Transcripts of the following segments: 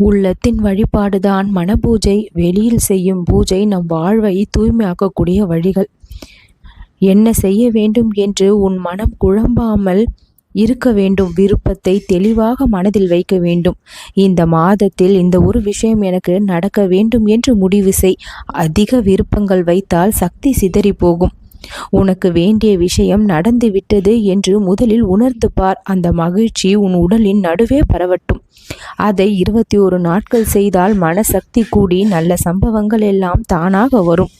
உள்ளத்தின் வழிபாடுதான் மனபூஜை வெளியில் செய்யும் பூஜை நம் வாழ்வை தூய்மையாக்கக்கூடிய வழிகள். என்ன செய்ய வேண்டும் என்று உன் மனம் குழம்பாமல் இருக்க வேண்டும். விருப்பத்தை தெளிவாக மனதில் வைக்க வேண்டும். இந்த மாதத்தில் இந்த ஒரு விஷயம் எனக்கு நடக்க வேண்டும் என்று முடிவு செய். அதிக விருப்பங்கள் வைத்தால் சக்தி சிதறி போகும் உனக்கு வேண்டிய விஷயம் நடந்து விட்டது என்று முதலில் உணர்ந்து பார் அந்த மகிழ்ச்சி உன் உடலின் நடுவே பரவட்டும். அதை இருபத்தி ஒரு நாட்கள் செய்தால் மனசக்தி கூடி நல்ல சம்பவங்கள் எல்லாம் தானாக வரும்.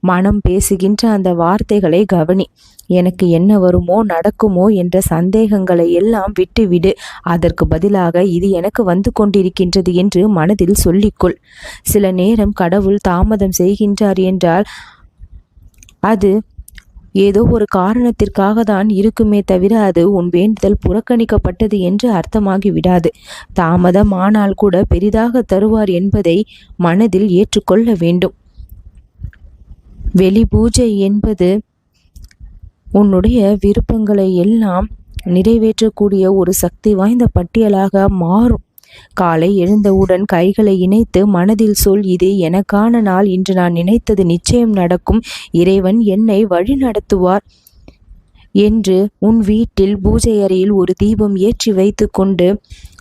மனம் பேசுகின்ற அந்த வார்த்தைகளை கவனி. எனக்கு என்ன வருமோ நடக்குமோ என்ற சந்தேகங்களை எல்லாம் விட்டுவிடு. அதற்கு பதிலாக இது எனக்கு வந்து கொண்டிருக்கின்றது என்று மனதில் சொல்லிக்கொள். சில நேரம் கடவுள் தாமதம் செய்கின்றார் என்றால் அது ஏதோ ஒரு காரணத்திற்காக தான் இருக்குமே தவிர அது உன் வேண்டுதல் புறக்கணிக்கப்பட்டது என்று அர்த்தமாகி விடாது. தாமதம் ஆனால் கூட பெரிதாக தருவார் என்பதை மனதில் ஏற்றுக்கொள்ள வேண்டும். வெளி பூஜை என்பது உன்னுடைய விருப்பங்களை எல்லாம் நிறைவேற்றக்கூடிய ஒரு சக்தி வாய்ந்த பட்டியலாக மாறும். காலை எழுந்தவுடன் கைகளை இணைத்து மனதில் சொல் இது எனக்கான நாள் இன்று நான் நினைத்தது நிச்சயம் நடக்கும். இறைவன் என்னை வழி நடத்துவார் என்று உன் வீட்டில் பூஜை அறையில் ஒரு தீபம் ஏற்றி வைத்து கொண்டு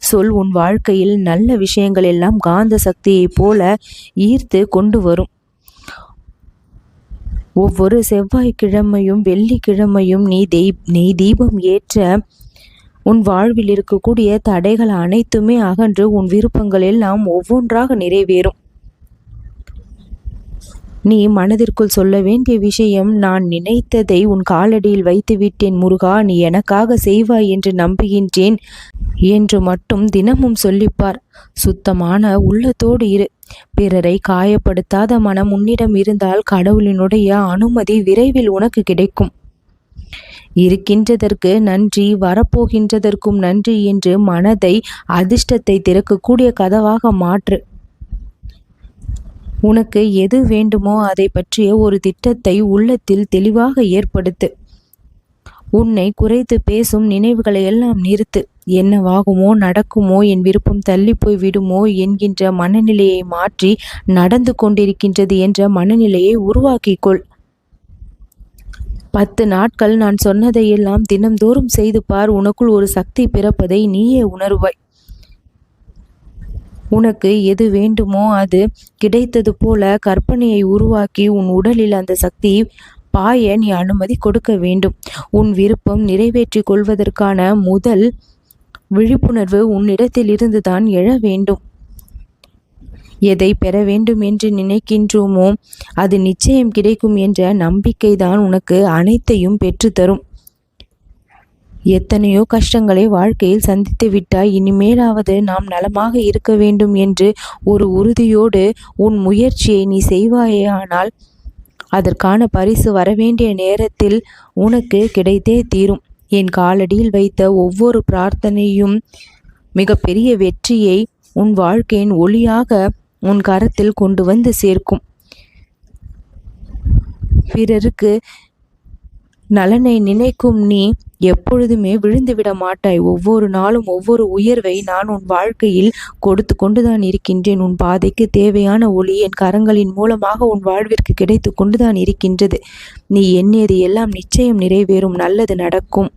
சொல் உன் வாழ்க்கையில் நல்ல விஷயங்கள் எல்லாம் காந்த சக்தியைப் போல ஈர்த்து கொண்டு வரும். ஒவ்வொரு செவ்வாய்க்கிழமையும் வெள்ளிக்கிழமையும் நீ தெய் நீ தீபம் ஏற்ற உன் வாழ்வில் இருக்கக்கூடிய தடைகள் அனைத்துமே அகன்று உன் விருப்பங்கள் எல்லாம் ஒவ்வொன்றாக நிறைவேறும். நீ மனதிற்குள் சொல்ல வேண்டிய விஷயம் நான் நினைத்ததை உன் காலடியில் வைத்துவிட்டேன் முருகா நீ எனக்காக செய்வாய் என்று நம்புகின்றேன் என்று மட்டும் தினமும் சொல்லிப்பார். சுத்தமான உள்ளத்தோடு இரு. பிறரை காயப்படுத்தாத மனம் உன்னிடம் இருந்தால் கடவுளினுடைய அனுமதி விரைவில் உனக்கு கிடைக்கும். இருக்கின்றதற்கு நன்றி வரப்போகின்றதற்கும் நன்றி என்று மனதை அதிர்ஷ்டத்தை திறக்கக்கூடிய கதவாக மாற்று. உனக்கு எது வேண்டுமோ அதை பற்றிய ஒரு திட்டத்தை உள்ளத்தில் தெளிவாக ஏற்படுத்து. உன்னை குறைத்து பேசும் நினைவுகளை எல்லாம் நிறுத்து. என்னவாகுமோ நடக்குமோ என் விருப்பம் தள்ளி போய் விடுமோ என்கின்ற மனநிலையை மாற்றி நடந்து கொண்டிருக்கின்றது என்ற மனநிலையை உருவாக்கிக்கொள் பத்து நாட்கள் நான் சொன்னதையெல்லாம் தினம்தோறும் செய்து பார் உனக்குள் ஒரு சக்தி பிறப்பதை நீயே உணர்வாய். உனக்கு எது வேண்டுமோ அது கிடைத்தது போல கற்பனையை உருவாக்கி உன் உடலில் அந்த சக்தி பாய நீ அனுமதி கொடுக்க வேண்டும். உன் விருப்பம் நிறைவேற்றி கொள்வதற்கான முதல் விழிப்புணர்வு உன்னிடத்தில் இருந்துதான் எழ வேண்டும். எதை பெற வேண்டும் என்று நினைக்கின்றோமோ அது நிச்சயம் கிடைக்கும் என்ற நம்பிக்கைதான் உனக்கு அனைத்தையும் பெற்றுத்தரும். எத்தனையோ கஷ்டங்களை வாழ்க்கையில் சந்தித்து விட்டாய் இனிமேலாவது நாம் நலமாக இருக்க வேண்டும் என்று ஒரு உறுதியோடு உன் முயற்சியை நீ செய்வாயே ஆனால் அதற்கான பரிசு வரவேண்டிய நேரத்தில் உனக்கு கிடைத்தே தீரும். என் காலடியில் வைத்த ஒவ்வொரு பிரார்த்தனையும் மிகப்பெரிய வெற்றியை உன் வாழ்க்கையின் ஒளியாக உன் கரத்தில் கொண்டு வந்து சேர்க்கும். பிறருக்கு நலனை நினைக்கும் நீ எப்பொழுதுமே விழுந்துவிட மாட்டாய். ஒவ்வொரு நாளும் ஒவ்வொரு உயர்வை நான் உன் வாழ்க்கையில் கொடுத்து கொண்டுதான் இருக்கின்றேன். உன் பாதைக்கு தேவையான ஒளி என் கரங்களின் மூலமாக உன் வாழ்விற்கு கிடைத்து கொண்டுதான் இருக்கின்றது. நீ எண்ணியது எல்லாம் நிச்சயம் நிறைவேறும். நல்லது நடக்கும்.